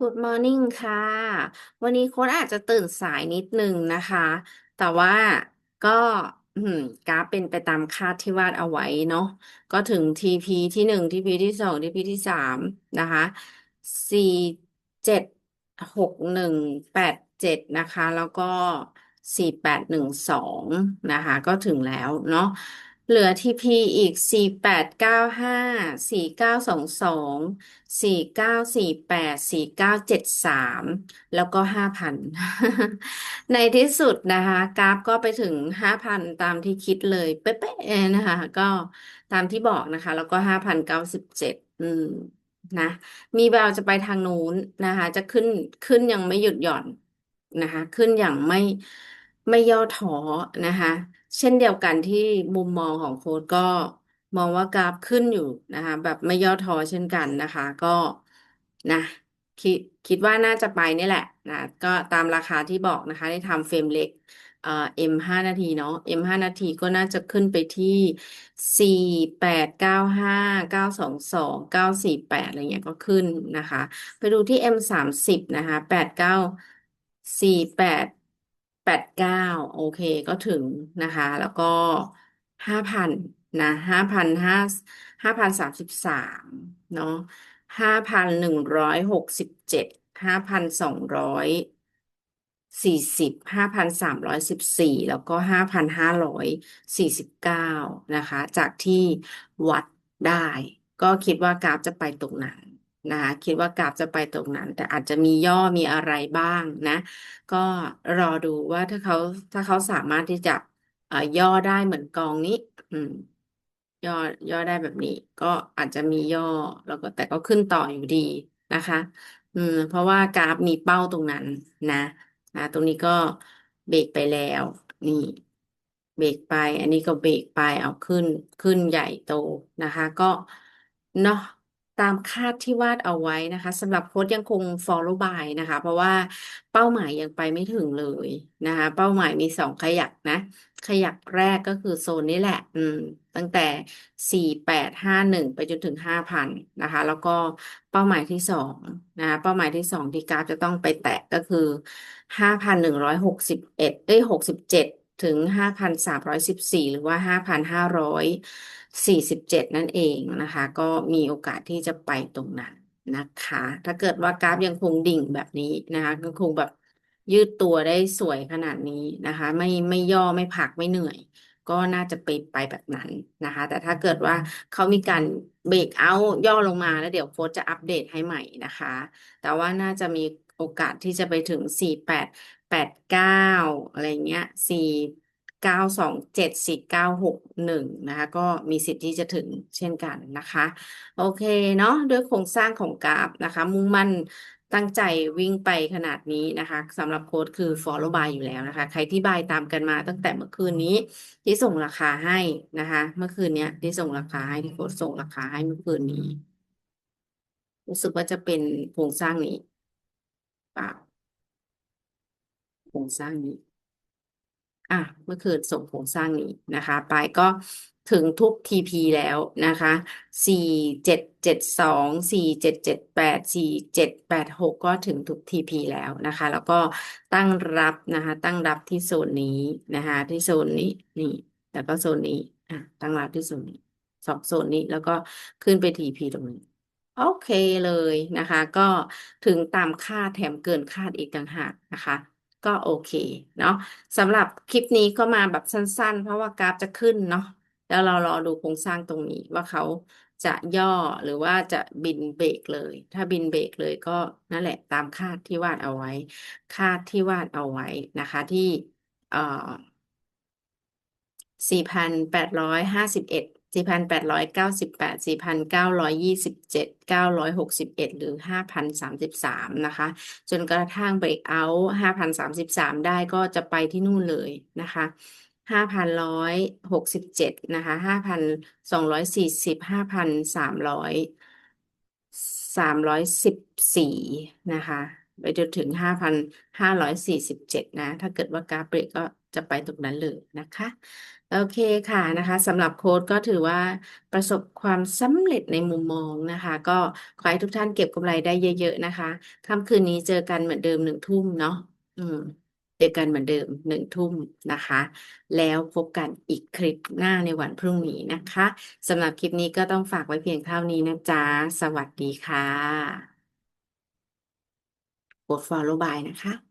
Good morning ค่ะ วันนี้โค้ดอาจจะตื่นสายนิดนึงนะคะ แต่ว่าก็อืมกราฟเป็นไปตามคาดที่วาดเอาไว้เนาะก็ถึง TP ที่หนึ่ง TP ที่สอง TP ที่สามนะคะสี่เจ็ดหกหนึ่งแปดเจ็ดนะคะ แล้วก็สี่แปดหนึ่งสองนะคะ ก็ถึงแล้วเนาะ เหลือทีพีอีกสี่แปดเก้าห้าสี่เก้าสองสองสี่เก้าสี่แปดสี่เก้าเจ็ดสามแล้วก็ห้าพัน ในที่สุดนะคะ กราฟก็ไปถึงห้าพันตามที่คิดเลย เป๊ะๆนะคะ ก็ตามที่บอกนะคะ แล้วก็ห้าพันเก้าสิบเจ็ดอืมนะ มีแววจะไปทางนู้นนะคะ จะขึ้นขึ้นยังไม่หยุดหย่อนนะคะ ขึ้นอย่างไม่ ไม่ย่อท้อนะคะ เช่นเดียวกันที่มุมมองของโค้ดก็มองว่ากราฟขึ้นอยู่นะคะ แบบไม่ย่อท้อเช่นกันนะคะ ก็นะคิดคิดว่าน่าจะไปนี่แหละนะก็ตามราคาที่บอกนะคะได้ทำเฟรมเล็กเอ่อ M ห้านาทีเนาะ M ห้านาทีก็น่าจะขึ้นไปที่สี่แปดเก้าห้าเก้าสองสองเก้าสี่แปดอะไรเงี้ยก็ขึ้นนะคะ ไปดูที่ M สามสิบนะคะแปดเก้าสี่แปด แปดเก้าโอเคก็ถึงนะคะ แล้วก็ห้าพันนะห้าพันห้าห้าพันสามสิบสามเนาะห้าพันหนึ่งร้อยหกสิบเจ็ดห้าพันสองร้อยสี่สิบห้าพันสามร้อยสิบสี่แล้วก็ห้าพันห้าร้อยสี่สิบเก้านะคะ จากที่วัดได้ ก็คิดว่ากราฟจะไปตรงนั้น นะคะคิดว่ากราฟจะไปตรงนั้น แต่อาจจะมีย่อมีอะไรบ้างนะ ก็รอดูว่าถ้าเขาถ้าเขาสามารถที่จะเอ่อย่อได้เหมือนกองนี้ อืม ย่อย่อได้แบบนี้ ก็อาจจะมีย่อแล้วก็แต่ก็ขึ้นต่ออยู่ดีนะคะ อืม เพราะว่ากราฟมีเป้าตรงนั้นนะนะตรงนี้ก็เบรกไปแล้ว นี่เบรกไป อันนี้ก็เบรกไปเอาขึ้นขึ้นใหญ่โตนะคะ ก็เนาะ ตามคาดที่วาดเอาไว้นะคะสำหรับโค้ดยังคง follow by นะคะ เพราะว่าเป้าหมายยังไปไม่ถึงเลยนะคะ เป้าหมายมีสองขยักนะ ขยักแรกก็คือโซนนี้แหละ อืม ตั้งแต่สี่แปดห้าหนึ่งไปจนถึงห้าพันนะคะ แล้วก็เป้าหมายที่สองนะคะเป้าหมายที่สองที่กราฟจะต้องไปแตะก็คือห้าพันหนึ่งร้อยหกสิบเอ็ดเอ้ยหกสิบเจ็ด ถึง 5,314 หรือว่า 5,547 นั่นเองนะคะ ก็มีโอกาสที่จะไปตรงนั้นนะคะ ถ้าเกิดว่ากราฟยังคงดิ่งแบบนี้นะคะก็คงแบบยืดตัวได้สวยขนาดนี้นะคะ ไม่ไม่ย่อไม่ผักไม่เหนื่อย ก็น่าจะไปไปแบบนั้นนะคะ แต่ถ้าเกิดว่าเขามีการเบรกเอาท์ย่อลงมาแล้วเดี๋ยวโค้ชจะอัปเดตให้ใหม่นะคะ แต่ว่าน่าจะมีโอกาสที่จะไปถึงสี่แปดแปดเก้าอะไรเงี้ยสี่เก้าสองเจ็ดสี่เก้าหกหนึ่งนะคะ ก็มีสิทธิ์ที่จะถึงเช่นกันนะคะ โอเคเนาะด้วยโครงสร้างของกราฟนะคะ มุ่งมั่น ตั้งใจวิ่งไปขนาดนี้นะคะสำหรับโค้ดคือ follow by อยู่แล้วนะคะ ใครที่บายตามกันมาตั้งแต่เมื่อคืนนี้ที่ส่งราคาให้นะคะ เมื่อคืนเนี้ยที่ส่งราคาให้ที่โค้ดส่งราคาให้เมื่อคืนนี้ รู้สึกว่าจะเป็นโครงสร้างนี้เปล่าโครงสร้างนี้ อะเมื่อคืนส่งโครงสร้างนี้นะคะ ไปก็ถึงทุก TP แล้วนะคะสี่เจ็ดเจ็ดสองสี่เจ็ดเจ็ดแปดสี่เจ็ดแปดหกก็ถึงทุก TP แล้วนะคะ แล้วก็ตั้งรับนะคะ ตั้งรับที่โซนนี้นะคะ ที่โซนนี้นี่แล้วก็โซนนี้อะตั้งรับที่โซนนี้สองโซนนี้แล้วก็ขึ้นไป TP ตรงนี้โอเคเลยนะคะ ก็ถึงตามคาดแถมเกินคาดอีกต่างหากนะคะ ก็โอเคเนาะสำหรับคลิปนี้ก็มาแบบสั้น ๆ เพราะว่ากราฟจะขึ้นเนาะแล้วเรารอดูโครงสร้างตรงนี้ว่าเขาจะย่อหรือว่าจะบินเบรกเลย ถ้าบินเบรกเลยก็นั่นแหละตามคาดที่วาดเอาไว้ คาดที่วาดเอาไว้นะคะที่เอ่อ4,851 สี่พันแปดร้อยเก้าสิบแปดสี่พันเก้าร้อยยี่สิบเจ็ดเก้าร้อยหกสิบเอ็ดหรือห้าพันสามสิบสามนะคะ จนกระทั่งเบรกเอาท์ห้าพันสามสิบสามได้ก็จะไปที่นู่นเลยนะคะห้าพันร้อยหกสิบเจ็ดนะคะห้าพันสองร้อยสี่สิบห้าพันสามร้อยสามร้อยสิบสี่นะคะ ไปจนถึงห้าพันห้าร้อยสี่สิบเจ็ดนะ ถ้าเกิดว่ากราฟเบรกก็จะไปตรงนั้นเลยนะคะ โอเคค่ะนะคะสำหรับโค้ดก็ถือว่าประสบความสำเร็จในมุมมองนะคะ ก็ขอให้ทุกท่านเก็บกำไรได้เยอะ ๆ นะคะค่ำคืนนี้เจอกันเหมือนเดิมหนึ่งทุ่มเนาะอืมเจอกันเหมือนเดิมหนึ่งทุ่มนะคะ แล้วพบกันอีกคลิปหน้าในวันพรุ่งนี้นะคะสำหรับคลิปนี้ก็ต้องฝากไว้เพียงเท่านี้นะจ๊ะ สวัสดีค่ะกด follow by นะคะ